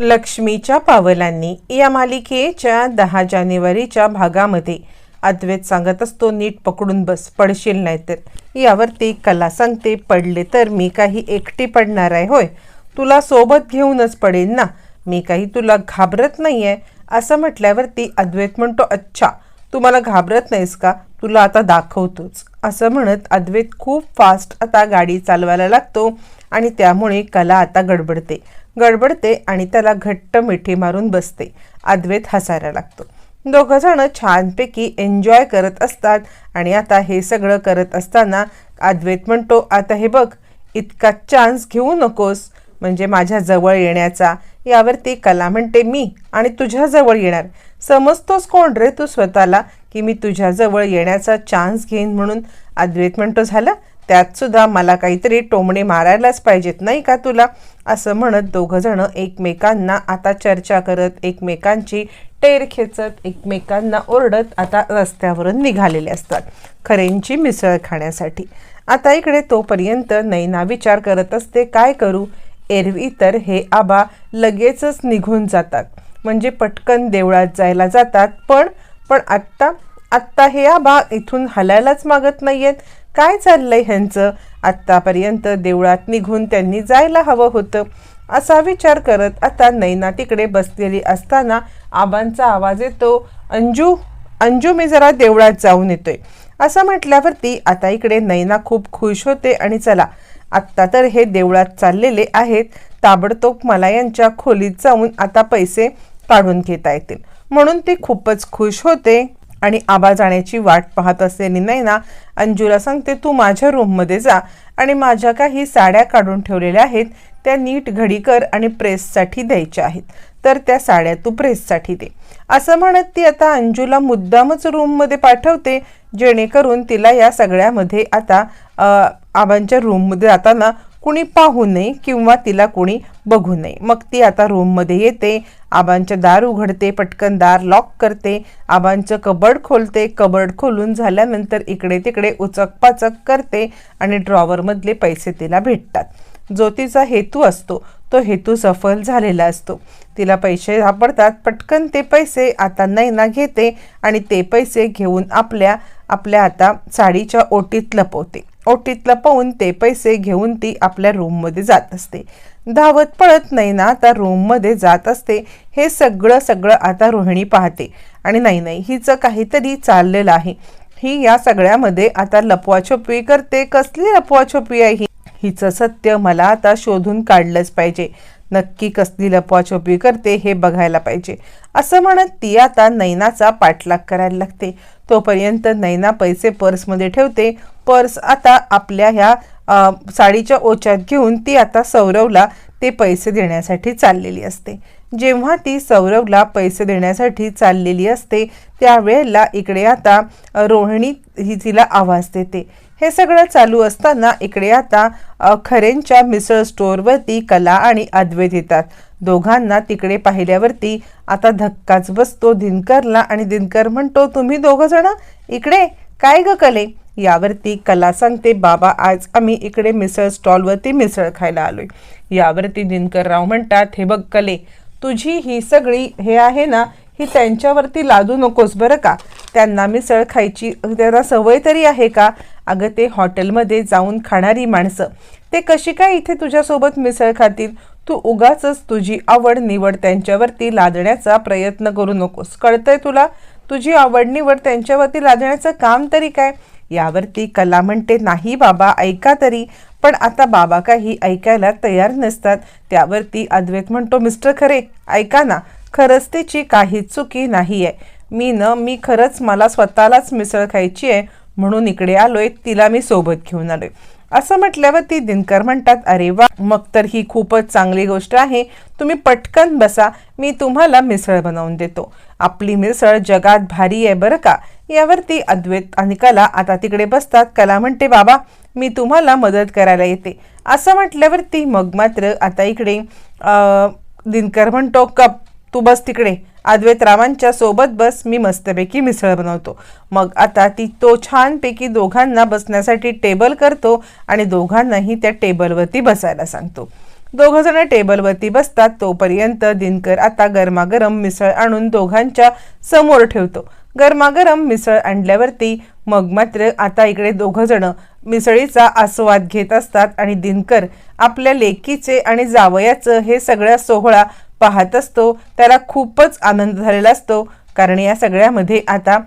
लक्ष्मीच्या पावलांनी या मालिकेच्या दहा जानेवारीच्या भागामध्ये अद्वैत सांगत असतो नीट पकडून बस पडशील नाही तर यावरती कला सांगते पडले तर मी काही एकटी पडणार आहे होय. तुला सोबत घेऊनच पडेन ना. मी काही तुला घाबरत नाही आहे असं म्हटल्यावरती अद्वैत म्हणतो अच्छा तू मला घाबरत नाहीस का? तुला आता दाखवतोच. असं म्हणत अद्वैत खूप फास्ट आता गाडी चालवायला लागतो आणि त्यामुळे कला आता गडबडते. गडबडते आणि त्याला घट्ट मिठी मारून बसते. अद्वैत हसायला लागतो. दोघं जण छानपैकी एन्जॉय करत असतात आणि आता हे सगळं करत असताना अद्वैत म्हणतो आता हे बघ इतका चान्स घेऊ नकोस. म्हणजे माझ्या जवळ येण्याचा. यावरती कला म्हणते मी आणि तुझ्या जवळ येणार. समजतोस कोण रे तू स्वतःला की मी तुझ्याजवळ येण्याचा चान्स घेईन म्हणून? अद्वैत म्हणतो झालं? त्यातसुद्धा मला काहीतरी टोमणे मारायलाच पाहिजेत नाही का तुला? असं म्हणत दोघंजणं एकमेकांना आता चर्चा करत एकमेकांची टेर खेचत एकमेकांना ओरडत आता रस्त्यावरून निघालेले असतात खरेंची मिसळ खाण्यासाठी. आता इकडे तोपर्यंत नैना विचार करत असते काय करू? एरवी तर हे आबा लगेचच निघून जातात. म्हणजे पटकन देवळात जायला जातात पण पण आत्ता आत्ता हे आबा इथून हलायलाच मागत नाहीयेत. काय चाललंय ह्यांचं? आत्तापर्यंत देवळात निघून त्यांनी जायला हवं होतं. असा विचार करत आता नैना तिकडे बसलेली असताना आबांचा आवाज येतो अंजू अंजू मी जरा देवळात जाऊन येतोय. असं म्हटल्यावरती आता इकडे नैना खूप खुश होते आणि चला आत्ता तर हे देवळात चाललेले आहेत. ताबडतोब मला यांच्या खोलीत जाऊन आता पैसे काढून घेता येतील. म्हणून ती खूपच खुश होते. आणि आबा जाण्याची वाट पाहत असलेली नैना अंजूला सांगते तू माझ्या रूममध्ये जा आणि माझ्या काही साड्या काढून ठेवलेल्या आहेत त्या नीट घडी कर आणि प्रेससाठी द्यायच्या आहेत. तर त्या साड्या तू प्रेससाठी दे. असं म्हणत ती आता अंजूला मुद्दामच रूममध्ये पाठवते जेणेकरून तिला या सगळ्यामध्ये आता आबांच्या रूममध्ये जाताना कुणी पाहू नये किंवा तिला कुणी बघू नये. मग ती आता रूममध्ये येते आबांचं दार उघडते पटकन दार लॉक करते आबांचं कबड खोलते कबड खोलून झाल्यानंतर इकडे तिकडे उचकपाचक करते आणि ड्रॉवरमधले पैसे तिला भेटतात. जो तिचा हेतू असतो तो हेतू सफल झालेला असतो. तिला पैसे सापडतात पटकन ते पैसे आता नैना घेते आणि ते पैसे घेऊन आपल्या आपल्या आता साडीच्या ओटीत लपवते. ओटीत लपवून ते पैसे घेऊन ती आपल्या रूममध्ये जात असते. धावत पळत नैना आता रूममध्ये जात असते. हे सगळं सगळं आता रोहिणी पाहते. आणि नाही नाही हिचं काहीतरी चाललेलं आहे. ही या सगळ्यामध्ये आता लपवाछोपी करते. कसली लपवाछोपी आहे ही? हिचं सत्य मला आता शोधून काढलंच पाहिजे. नक्की कसली लपवाछपवी करते हे बघायला पाहिजे. असं म्हणत ती आता नैनाचा पाठलाग करायला लागते. तोपर्यंत नैना पैसे पर्समध्ये ठेवते. पर्स आता आपल्या ह्या साडीच्या ओच्यात घेऊन ती आता सौरवला ते पैसे देण्यासाठी चाललेली असते. जेव्हा ती सौरवला पैसे देण्यासाठी चाललेली असते त्यावेळेला इकडे आता रोहिणी ही तिला आवाज देते. हे सगळं चालू असताना इकडे आता खरेंच्या मिसळ स्टोअरवरती कला आणि अद्वैत येतात. दोघांना तिकडे पाहिल्यावरती आता धक्काच बसतो दिनकरला आणि दिनकर म्हणतो तुम्ही दोघं जण इकडे? काय ग कले? यावरती कला सांगते बाबा आज आम्ही इकडे मिसळ स्टॉलवरती मिसळ खायला आलोय. यावरती दिनकरराव म्हणतात हे बघ कले तुझी ही सगळी हे आहे ना ही त्यांच्यावरती लादू नकोस बरं का? त्यांना मिसळ खायची त्यांना सवय तरी आहे का? अगं ते हॉटेलमध्ये जाऊन खाणारी माणसं. ते कशी काय इथे तुझ्यासोबत मिसळ खातील? तू उगाचच तुझी आवड निवड त्यांच्यावरती लादण्याचा प्रयत्न करू नकोस. कळतंय तुला? तुझी आवड निवड त्यांच्यावरती लादण्याचं काम तरी काय? यावरती कला म्हणते नाही बाबा ऐका तरी. पण आता बाबा काही ऐकायला तयार नसतात. त्यावरती अद्वैत म्हणतो मिस्टर खरे ऐका ना. खरंच त्याची काहीच चुकी नाही आहे मी न मी खरंच मला स्वतःलाच मिसळ खायची आहे म्हणून इकडे आलोय तिला मी सोबत घेऊन आलोय. असं म्हटल्यावर ती दिनकर म्हणतात अरे वा मग तर ही खूपच चांगली गोष्ट आहे. तुम्ही पटकन बसा मी तुम्हाला मिसळ बनवून देतो. आपली मिसळ जगात भारी आहे बरं का? यावरती अद्वैत आणि कला आता तिकडे बसतात. कला म्हणते बाबा मी तुम्हाला मदत करायला येते. असं म्हटल्यावरती मग मात्र आता इकडे दिनकर म्हणतो कप तू बस तिकडे. अद्वैत रामांच्या सोबत बस मी मस्तपैकी मिसळ बनवतो. मग आता ती तो छानपैकी दोघांना बसण्यासाठी टेबल करतो आणि दोघांनाही त्या टेबलवरती बसायला सांगतो. दोघंजणं टेबलवरती बसतात तोपर्यंत दिनकर आता गरमागरम मिसळ आणून दोघांच्या समोर ठेवतो. गरमागरम मिसळ आणल्यावरती मग मात्र आता इकडे दोघंजणं मिसळीचा आस्वाद घेत असतात आणि दिनकर आपल्या लेकीचे आणि जावयाचं हे सगळ्या सोहळा पाहत असतो. त्याला खूपच आनंद झालेला असतो. कारण या सगळ्यामध्ये आता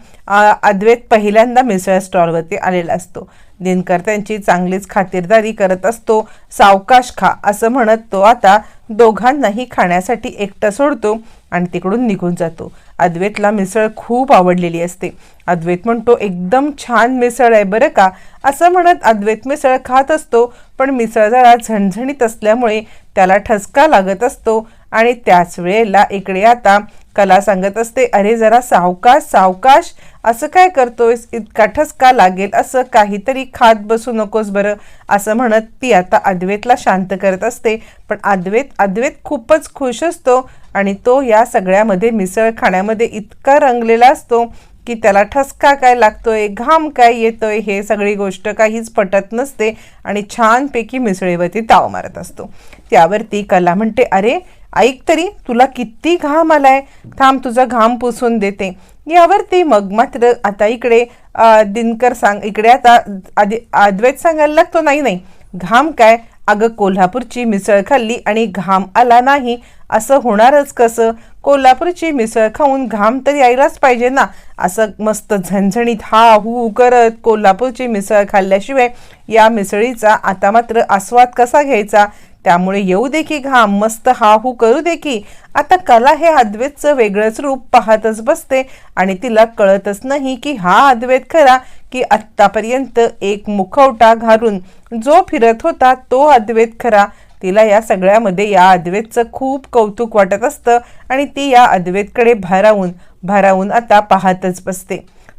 अद्वैत पहिल्यांदा मिसळ स्टॉलवरती आलेला असतो. दिनकर त्यांची चांगलीच खातिरदारी करत असतो. सावकाश खा असं म्हणत तो आता दोघांनाही खाण्यासाठी एकटं सोडतो आणि तिकडून निघून जातो. अद्वैतला मिसळ खूप आवडलेली असते. अद्वैत म्हणतो एकदम छान मिसळ आहे बरं का? असं म्हणत अद्वैत मिसळ खात असतो. पण मिसळ जरा झणझणीत असल्यामुळे त्याला ठसका लागत असतो. आणि त्याच वेळेला इकडे आता कला सांगत असते अरे जरा सावकाश सावकाश असं काय करतोयस? इतका ठसका लागेल असं काहीतरी खात बसू नकोस बरं असं म्हणत ती आता अद्वैतला शांत करत असते. पण अद्वैत अद्वैत खूपच खुश असतो आणि तो या सगळ्यामध्ये मिसळ खाण्यामध्ये इतका रंगलेला असतो की त्याला ठसका काय लागतोय घाम काय येतोय हे सगळी गोष्ट काहीच पटत नसते आणि छानपैकी मिसळीवरती ताव मारत असतो. त्यावरती कला म्हणते अरे ऐक तरी तुला किती घाम आलाय? थांब तुझा घाम पुसून देते. यावरती मग मात्र आता इकडे दिनकर सांग इकडे आता आदि अद्वैत सांगायला लागतो नाही नाही घाम काय? अगं कोल्हापूरची मिसळ खाल्ली आणि घाम आला नाही असं होणारच कसं? कोल्हापूरची मिसळ खाऊन घाम तर यायलाच पाहिजे ना. असं मस्त झणझणीत हा हू करत कोल्हापूरची मिसळ खाल्ल्याशिवाय या मिसळीचा आता मात्र आस्वाद कसा घ्यायचा? त्यामुळे येऊ दे की घाम मस्त हा हू करू दे की. आता कला हे अद्वैतचं वेगळंच रूप पाहतच बसते आणि तिला कळतच नाही की हा अद्वैत खरा की आत्तापर्यंत एक मुखवटा घालून जो फिरत होता तो अद्वैत खरा. तिला या सगळ्यामध्ये या अद्वैतचं खूप कौतुक वाटत असतं आणि ती या अद्वैतकडे भारावून भारावून आता पाहतच बसते.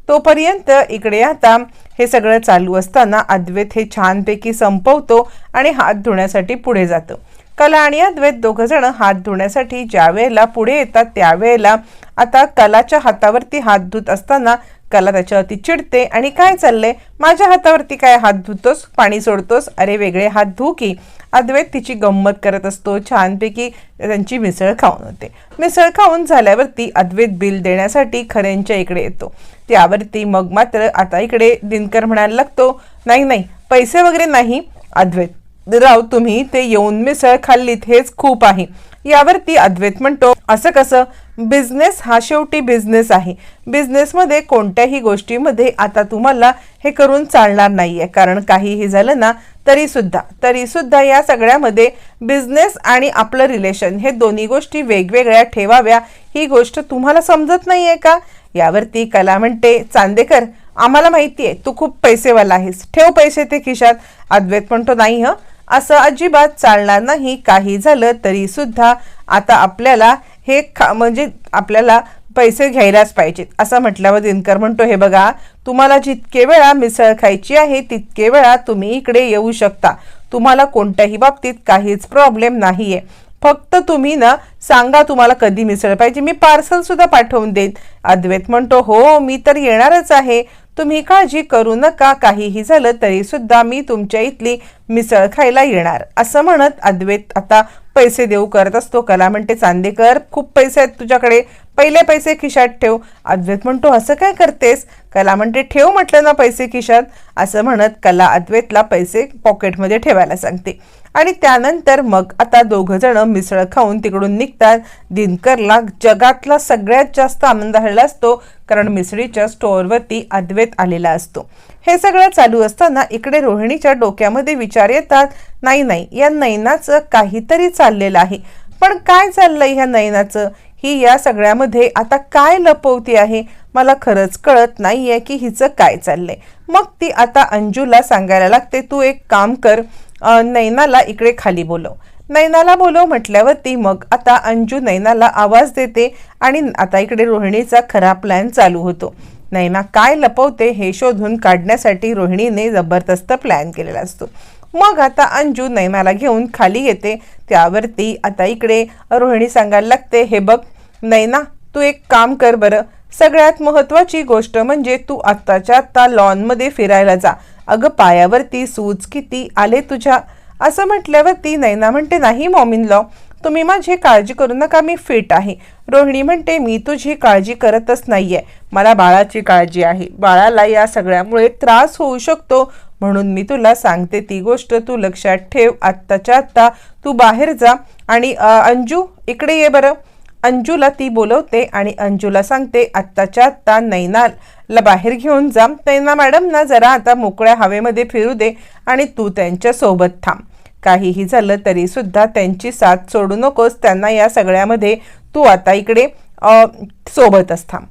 तोपर्यंत इकडे आता हे सगळं चालू असताना अद्वैत हे छानपैकी संपवतो आणि हात धुण्यासाठी पुढे जातो. कला आणि अद्वैत दोघं जण हात धुण्यासाठी ज्या वेळेला पुढे येतात त्यावेळेला आता कलाच्या हातावरती हात धुत असताना कला त्याच्यावरती चिडते आणि काय चाललंय? माझ्या हातावरती काय हात धुतोस? पाणी सोडतोस? अरे वेगळे हात धु की. अद्वैत तिची गंमत करत असतो. छानपैकी त्यांची मिसळ खाऊन होते. मिसळ खाऊन झाल्यावरती अद्वैत बिल देण्यासाठी खऱ्यांच्या इकडे येतो. त्यावरती मग मात्र आता इकडे दिनकर म्हणायला लागतो नाही नाही पैसे वगैरे नाही अद्वैत. राव तुम्ही ते येऊन मिसळ खाल्लीत हेच खूप आहे. यावरती अद्वैत म्हणतो असं कसं? बिझनेस हा शेवटी बिझनेस आहे. बिझनेसमध्ये कोणत्याही गोष्टीमध्ये आता तुम्हाला हे करून चालणार नाहीये. कारण काहीही झालं ना तरीसुद्धा तरीसुद्धा या सगळ्यामध्ये बिझनेस आणि आपलं रिलेशन हे दोन्ही गोष्टी वेगवेगळ्या ठेवाव्या ही गोष्ट तुम्हाला समजत नाही आहे का? यावरती कला म्हणते चांदेकर आम्हाला माहिती आहे तू खूप पैसेवाला आहेस. ठेव पैसे ते खिशात. अद्वैत म्हणतो नाही ह. असं अजिबात चालणार नाही. काही झालं तरीसुद्धा आता आपल्याला हे खा म्हणजे आपल्याला पैसे घ्यायलाच पाहिजेत. असं म्हटल्यावर दिनकर म्हणतो हे बघा तुम्हाला जितके वेळा मिसळ खायची आहे तितके वेळा तुम्ही इकडे येऊ शकता. तुम्हाला कोणत्याही बाबतीत काहीच प्रॉब्लेम नाहीये. फक्त तुम्ही ना सांगा तुम्हाला कधी मिसळ पाहिजे. मी पार्सल सुद्धा पाठवून देईन. अद्वैत म्हणतो हो मी तर येणारच आहे. तुम्ही काळजी करू नका. काहीही झालं तरी सुद्धा मी तुमच्या इथली मिसळ खायला येणार. असं म्हणत अद्वैत आता पैसे देऊ करत असतो. कला म्हणते चांदेकर खूप पैसे आहेत तुझ्याकडे. पहिले पैसे खिशात ठेव. अद्वैत म्हणतो असं काय करतेस? कला म्हणते ठेव म्हटलं ना पैसे खिशात. असं म्हणत कला अद्वैतला पैसे पॉकेटमध्ये ठेवायला सांगते. आणि त्यानंतर मग आता दोघं जण मिसळ खाऊन तिकडून निघतात. दिनकरला जगातला सगळ्यात जास्त आनंद झालेला असतो कारण मिसळीच्या स्टोअरवरती अद्वैत आलेला असतो. हे सगळं चालू असताना इकडे रोहिणीच्या डोक्यामध्ये विचार येतात नाही नाही या नैनाचं काहीतरी चाललेलं आहे. पण काय चाललंय ह्या नयनाचं? ही या सगळ्यामध्ये आता काय लपवती आहे? मला खरंच कळत नाहीये की हिचं काय चाललंय. मग ती आता अंजूला सांगायला लागते तू एक काम कर नैनाला इकडे खाली बोलव. नैनाला बोलव म्हटल्यावरती मग आता अंजू नैनाला आवाज देते आणि आता इकडे रोहिणीचा खरा प्लॅन चालू होतो. नैना काय लपवते हे शोधून काढण्यासाठी रोहिणीने जबरदस्त प्लॅन केलेला असतो. मग आता अंजू नैनाला घेऊन खाली येते. त्यावरती आता इकडे रोहिणी सांगायला लागते हे बघ नैना तू एक काम कर बरं. सगळ्यात महत्वाची गोष्ट म्हणजे तू आत्ताच्या आत्ता लॉनमध्ये फिरायला जा. अगं पायावरती सूज किती आले तुझ्या? असं म्हटल्यावर ती नैना म्हणते नाही मॉमिन लॉ. तुम्ही माझी काळजी करू नका मी फिट आहे. रोहिणी म्हणते मी तुझी काळजी करतच नाहीये. मला बाळाची काळजी आहे. बाळाला या सगळ्यामुळे त्रास होऊ शकतो. म्हणून मी तुला सांगते ती गोष्ट तू लक्षात ठेव. आत्ताच्या आत्ता तू बाहेर जा आणि अंजू इकडे ये बरं. अंजूला ती बोलवते आणि अंजूला सांगते आत्ताच्या आत्ता नैनाला बाहेर घेऊन जा. नैना मॅडम ना जरा आता मोकळ्या हवेमध्ये फिरू दे आणि तू त्यांच्यासोबत थांब. काहीही झालं तरी सुद्धा त्यांची साथ सोडू नकोस. त्यांना या सगळ्यामध्ये तू आता इकडे सोबत सोबतच थांब.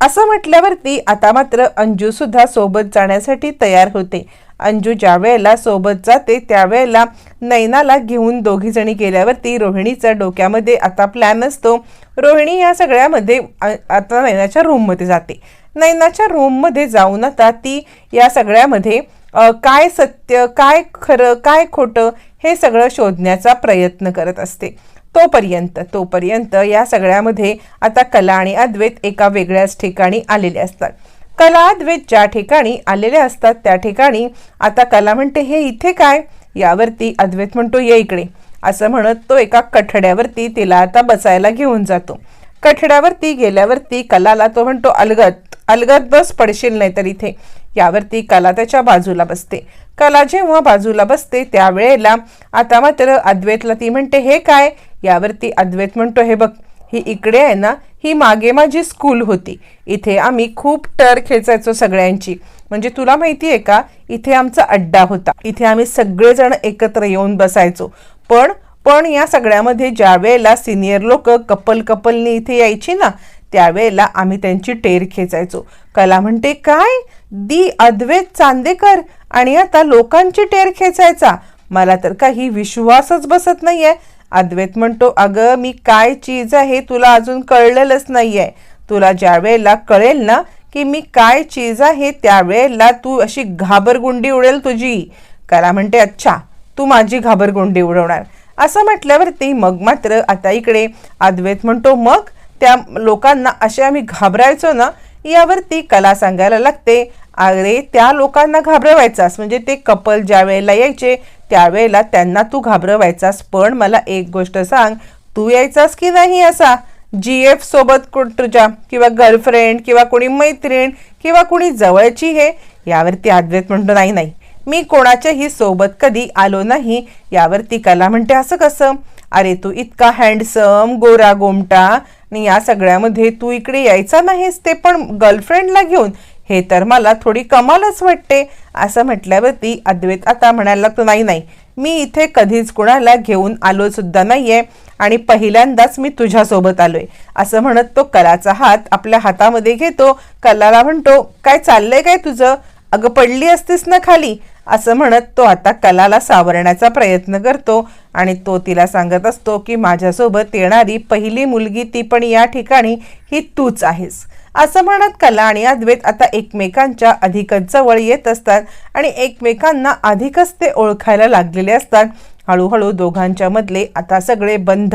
असं म्हटल्यावरती आता मात्र अंजू सुद्धा सोबत जाण्यासाठी तयार होते. अंजू ज्या वेळेला सोबत जाते त्यावेळेला नैनाला घेऊन दोघी जणी गेल्यावरती रोहिणीचा डोक्यामध्ये आता प्लॅन असतो रोहिणी या सगळ्यामध्ये आता नैनाच्या रूममध्ये जाते. नैनाच्या रूममध्ये जाऊन आता ती या सगळ्यामध्ये काय सत्य काय खरं काय खोटं हे सगळं शोधण्याचा प्रयत्न करत असते. तोपर्यंत तोपर्यंत या सगळ्यामध्ये आता कला आणि अद्वैत एका वेगळ्याच ठिकाणी आलेले असतात. कला अद्वैत ज्या ठिकाणी आलेले असतात त्या ठिकाणी आता कला म्हणते हे इथे काय? यावरती अद्वैत म्हणतो ये इकडे. असं म्हणत तो एका कठड्यावरती तिला आता बसायला घेऊन जातो. कठड्यावरती गेल्यावरती कलाला तो म्हणतो अलगत अलगत बस पडशील नाही तर इथे. यावरती कला त्याच्या बाजूला बसते. कला जेव्हा बाजूला बसते त्यावेळेला आता मात्र अद्वैतला ती म्हणते हे काय? यावरती अद्वैत म्हणतो हे बघ ही इकडे आहे ना ही मागे माझी स्कूल होती. इथे आम्ही खूप टर खेचायचो सगळ्यांची. म्हणजे तुला माहिती आहे का इथे आमचा अड्डा होता. इथे आम्ही सगळेजण एकत्र येऊन बसायचो. पण पण या सगळ्यामध्ये ज्या वेळेला सिनियर लोक कपल कपलनी इथे यायची ना त्यावेळेला आम्ही त्यांची टेर खेचायचो. कला म्हणते काय? दी अद्वैत चांदेकर आणि आता लोकांची टेर खेचायचा. मला तर काही विश्वासच बसत नाहीये. अद्वैत म्हणतो अगं मी काय चीज आहे तुला अजून कळलेलंच नाहीये. तुला ज्या वेळेला कळेल ना की मी काय चीज आहे त्यावेळेला तू अशी घाबरगुंडी उडेल तुझी. कला म्हणते अच्छा तू माझी घाबरगुंडी उडवणार. असं म्हटल्यावरती मग मात्र आता इकडे अद्वैत म्हणतो मग त्या लोकांना असे आम्ही घाबरायचो ना यावरती कला सांगायला लागते. अरे त्या लोकांना घाबरवायचास. म्हणजे ते कपल ज्या वेळेला यायचे त्यावेळेला त्यांना तू घाबरवायचास. पण मला एक गोष्ट सांग तू यायचास की नाही असा? जी एफ सोबत तुझ्या किंवा गर्लफ्रेंड किंवा कोणी मैत्रीण किंवा कोणी जवळची हे? यावरती अद्वैत म्हणतो नाही नाही. मी कोणाच्याही सोबत कधी आलो नाही. यावरती कला म्हणते असं कसं? अरे तू इतका हँडसम गोरा गोमटा आणि या सगळ्यामध्ये तू इकडे यायचा नाहीस ते पण गर्लफ्रेंडला घेऊन. हे तर मला थोडी कमालच वाटते. असं म्हटल्यावरती अद्वैत आता म्हणायला लागतो नाही नाही मी इथे कधीच कुणाला घेऊन आलो सुद्धा नाहीये आणि पहिल्यांदाच मी तुझ्यासोबत आलोय. असं म्हणत तो कलाचा हात आपल्या हातामध्ये घेतो. कलाला म्हणतो काय चाललंय काय तुझं? अगं पडली असतीस ना खाली? असं म्हणत तो आता कलाला सावरण्याचा प्रयत्न करतो आणि तो तिला सांगत असतो की माझ्यासोबत येणारी पहिली मुलगी ती पण या ठिकाणी ही तूच आहेस. असं म्हणत कला आणि अद्वैत आता एकमेकांच्या अधिकच जवळ येत असतात आणि एकमेकांना अधिकच ते ओळखायला लागलेले असतात. हळूहळू दोघांच्या मधले आता सगळे बंध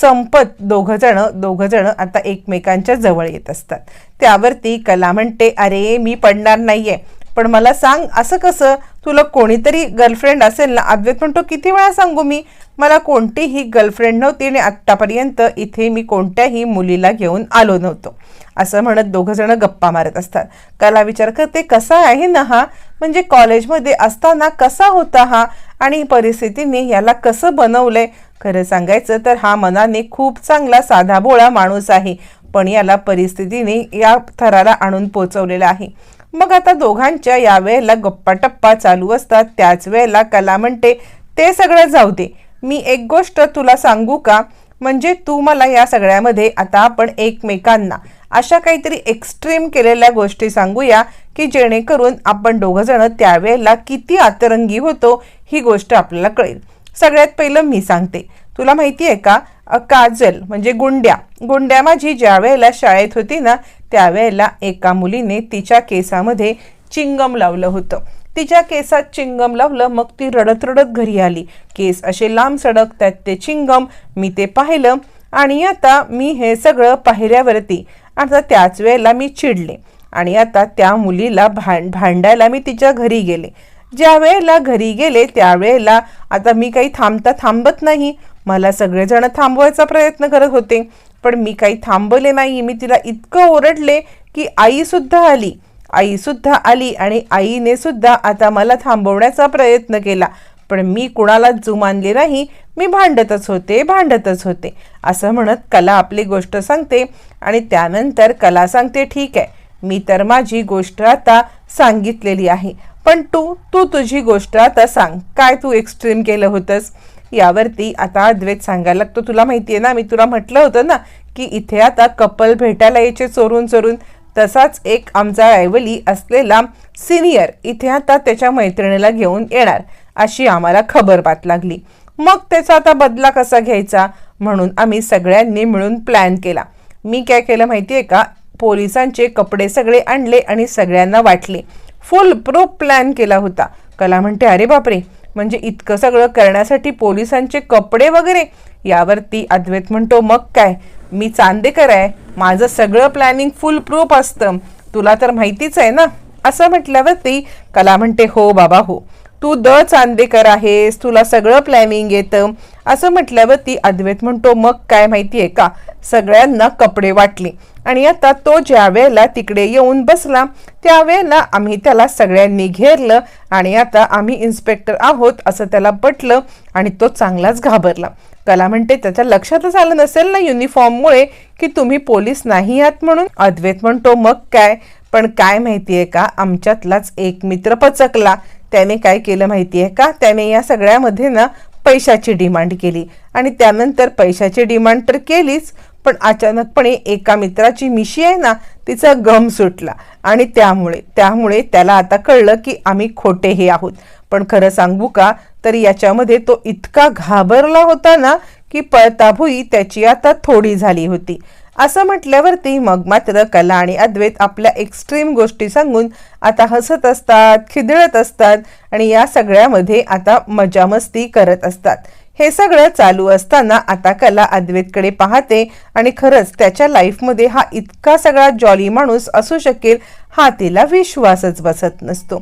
संपत दोघंजणं दोघंजणं आता एकमेकांच्या जवळ येत असतात. त्यावरती कला म्हणते अरे मी पडणार नाहीये. पण मला सांग असं कसं? तुला कोणीतरी गर्लफ्रेंड असेल ना अद्वैत म्हणतो किती वेळा सांगू मी? मला कोणतीही गर्लफ्रेंड नव्हती आणि आत्तापर्यंत इथे मी कोणत्याही मुलीला घेऊन आलो नव्हतो. असं म्हणत दोघंजणं गप्पा मारत असतात. कला विचार करते कसा आहे ना हा? म्हणजे कॉलेजमध्ये असताना कसा होता हा? आणि परिस्थितीने याला कसं बनवलंय? खरं सांगायचं तर हा मनाने खूप चांगला साधा भोळा माणूस आहे पण याला परिस्थितीने या थराला आणून पोचवलेला आहे. मग आता दोघांच्या यावेळेला गप्पा टप्पा चालू असतात. त्याच वेळेला कला म्हणते ते सगळं जाऊ दे. मी एक गोष्ट तुला सांगू का? म्हणजे तू मला या सगळ्यामध्ये आता आपण एकमेकांना अशा काहीतरी एक्स्ट्रीम केलेल्या गोष्टी सांगूया की जेणेकरून आपण दोघं जण त्यावेळेला किती आतरंगी होतो ही गोष्ट आपल्याला कळेल. सगळ्यात पहिलं मी सांगते. तुला माहिती आहे का? काजल म्हणजे गुंड्या. गुंड्या माझी ज्या वेळेला शाळेत होती ना त्यावेळेला एका मुलीने तिच्या केसामध्ये चिंगम लावलं होतं. तिच्या केसात चिंगम लावलं मग ती रडत रडत घरी आली. केस असे लांब सडक त्यात ते चिंगम मी ते पाहिलं आणि आता मी हे सगळं पाहिऱ्यावरती आता त्याच वेळेला मी चिडले आणि आता त्या मुलीला भांड भांडायला मी तिच्या घरी गेले. ज्या वेळेला घरी गेले त्यावेळेला आता मी काही थांबता थांबत नाही. मला सगळेजण थांबवायचा प्रयत्न करत होते. पण मी काही थांबवले नाही. मी तिला इतकं ओरडले की आईसुद्धा आली. आईसुद्धा आली आणि आईने सुद्धा आता मला थांबवण्याचा प्रयत्न केला. पण मी कुणाला जुमानले नाही. मी भांडतच होते भांडतच होते. असं म्हणत कला आपली गोष्ट सांगते आणि त्यानंतर कला सांगते ठीक आहे. मी तर माझी गोष्ट आता सांगितलेली आहे. पण तू तू तुझी गोष्ट आता सांग. काय तू एक्स्ट्रीम केलं होतंस? यावरती आता द्वेत सांगायला लागतो. तुला माहिती आहे ना मी तुला म्हटलं होतं ना की इथे आता कपल भेटायला यायचे चोरून चोरून. तसाच एक आमचा ऐवली असलेला सिनियर इथे आता त्याच्या मैत्रिणीला घेऊन येणार अशी आम्हाला खबर बात लागली. मग त्याचा आता बदला कसा घ्यायचा? म्हणून आम्ही सगळ्यांनी मिळून प्लॅन केला. मी काय केलं माहिती आहे का? पोलिसांचे कपडे सगळे आणले आणि सगळ्यांना वाटले. फुल प्रूफ प्लॅन केला होता. कला म्हणते अरे बापरे! म्हणजे इतकं सगळं करण्यासाठी पोलिसांचे कपडे वगैरे? यावरती अद्वैत म्हणतो मग काय? मी चांदेकर आहे. माझं सगळं प्लॅनिंग फुल प्रूफ असतं. तुला तर माहितीच आहे ना? असं म्हटल्यावरती कला म्हणते हो बाबा हो. तू द चांदेकर आहेस. तुला सगळं प्लॅनिंग येतं. असं म्हटल्यावर ती अद्वैत म्हणतो मग काय माहिती आहे का? सगळ्यांना कपडे वाटले. आणि आता तो ज्या वेळेला तिकडे येऊन बसला त्यावेळेला आम्ही त्याला सगळ्यांनी घेरलं आणि आता आम्ही इन्स्पेक्टर आहोत असं त्याला पटलं आणि तो चांगलाच घाबरला. कला म्हणते त्याच्या लक्षातच आलं नसेल ना युनिफॉर्ममुळे की तुम्ही पोलीस नाही आहात म्हणून? अद्वैत म्हणतो मग काय? पण काय माहितीये का? आमच्यातलाच एक मित्र पचकला. त्याने काय केलं माहितीये का? त्याने या सगळ्यामध्ये ना पैशाची डिमांड केली. आणि त्यानंतर पैशाची डिमांड तर केलीच पण अचानकपणे एका मित्राची मिशी आहे ना तिचा गम सुटला. आणि त्यामुळे त्यामुळे त्याला आता कळलं की आम्ही खोटे हे आहोत. पण खरं सांगू का तर याच्यामध्ये तो इतका घाबरला होता ना की पळताभुई त्याची आता थोडी झाली होती. असं म्हटल्यावरती मग मात्र कला आणि अद्वैत आपल्या एक्स्ट्रीम गोष्टी सांगून आता हसत असतात खिदळत असतात आणि या सगळ्यामध्ये आता मजामस्ती करत असतात. हे सगळं चालू असताना आता कला अद्वैतकडे पाहते आणि खरंच त्याच्या लाईफमध्ये हा इतका सगळा जॉली माणूस असू शकेल हा तिला विश्वासच बसत नसतो.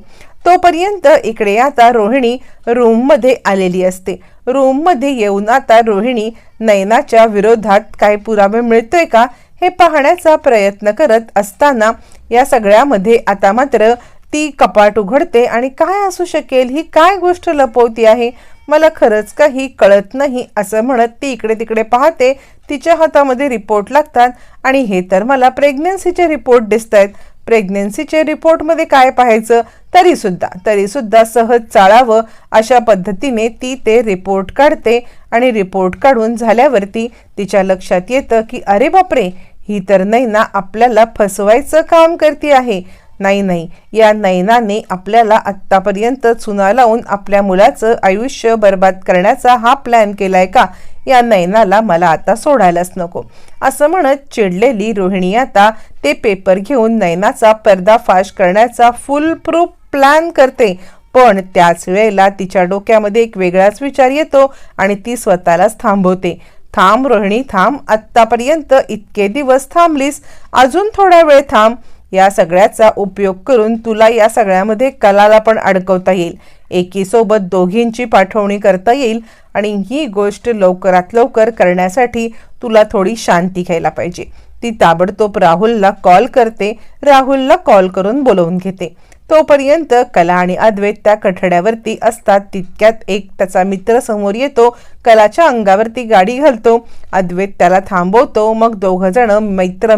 तोपर्यंत इकडे आता रोहिणी रूममध्ये आलेली असते. रूममध्ये येऊन आता रोहिणी नयनाच्या विरोधात काय पुरावे मिळतोय का हे पाहण्याचा प्रयत्न करत असताना या सगळ्यामध्ये आता मात्र ती कपाट उघडते आणि काय असू शकेल ही काय गोष्ट लपवती आहे? मला खरंच काही कळत नाही असं म्हणत ती इकडे तिकडे पाहते. तिच्या हातामध्ये रिपोर्ट लागतात आणि हे तर मला प्रेग्नन्सीचे रिपोर्ट दिसत आहेत प्रेग्नेन्सीचे रिपोर्टमध्ये काय पाहायचं? तरीसुद्धा तरीसुद्धा सहज चाळावं अशा पद्धतीने ती ते रिपोर्ट काढते आणि रिपोर्ट काढून झाल्यावरती तिच्या लक्षात येतं की अरे बापरे! ही तर नैना आपल्याला फसवायचं काम करते आहे. नाही नाही. या नैनाने आपल्याला आत्तापर्यंत चुना लावून आपल्या मुलाचं आयुष्य बर्बाद करण्याचा हा प्लॅन केलाय का? या नैनाला मला आता सोडायलाच नको. असं म्हणत चिडलेली रोहिणी आता ते पेपर घेऊन नैनाचा पर्दाफाश करण्याचा फुल प्रूफ प्लॅन करते. पण त्याच वेळेला तिच्या डोक्यामध्ये एक वेगळाच विचार येतो आणि ती स्वतःलाच थांबवते. थांब रोहिणी थांब. आत्तापर्यंत इतके दिवस थांबलीस. अजून थोडा वेळ थांब. या सगळ्याचा उपयोग करून तुला या सगळ्यामध्ये कलाला पण अडकवता येईल. एकीसोबत दोघींची पाठवणी करता येईल आणि ही गोष्ट लवकरात लवकर करण्यासाठी तुला थोडी शांती घ्यायला पाहिजे. ती ताबडतोब राहुलला कॉल करते. राहुलला कॉल करून बोलवून घेते. तोपर्यंत कला आणि अद्वैत त्या कठड्यावरती असतात तितक्यात एक त्याचा मित्र समोर येतो कलाच्या अंगावरती गाडी घालतो अद्वैत त्याला थांबवतो मग दोघ जण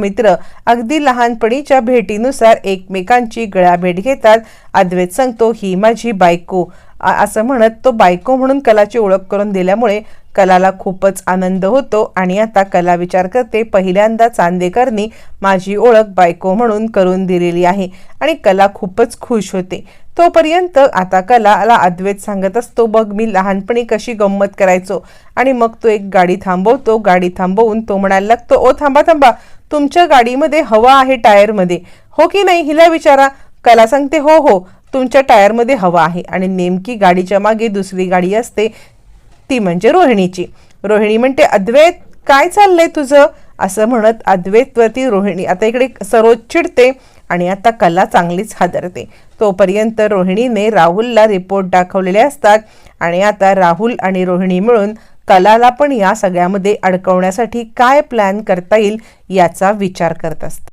मित्र अगदी लहानपणीच्या भेटीनुसार एकमेकांची गळाभेट घेतात. अद्वैत सांगतो ही माझी बायको. असं म्हणत तो बायको म्हणून कलाची ओळख करून दिल्यामुळे कलाला खूपच आनंद होतो आणि आता कला विचार करते पहिल्यांदा चांदेकरनी माझी ओळख बायको म्हणून करून दिलेली आहे आणि कला खूपच खुश होते. तोपर्यंत आता कलाला अद्वैत सांगत असतो बघ मी लहानपणी कशी गंमत करायचो आणि मग तो एक गाडी थांबवतो. गाडी थांबवून तो म्हणायला लागतो ओ थांबा थांबा तुमच्या गाडीमध्ये हवा आहे टायरमध्ये. हो की नाही? हिला विचारा. कला सांगते हो हो तुमच्या टायरमध्ये हवा आहे आणि नेमकी गाडीच्या मागे दुसरी गाडी असते ती म्हणजे रोहिणीची. रोहिणी म्हणते अद्वैत काय चाललंय तुझं? असं म्हणत अद्वैतवरती रोहिणी आता इकडे सरोज चिडते आणि आता कला चांगलीच हादरते. तोपर्यंत रोहिणीने राहुलला रिपोर्ट दाखवलेले असतात आणि आता राहुल आणि रोहिणी मिळून कलाला पण या सगळ्यामध्ये अडकवण्यासाठी काय प्लॅन करता येईल याचा विचार करत असतात.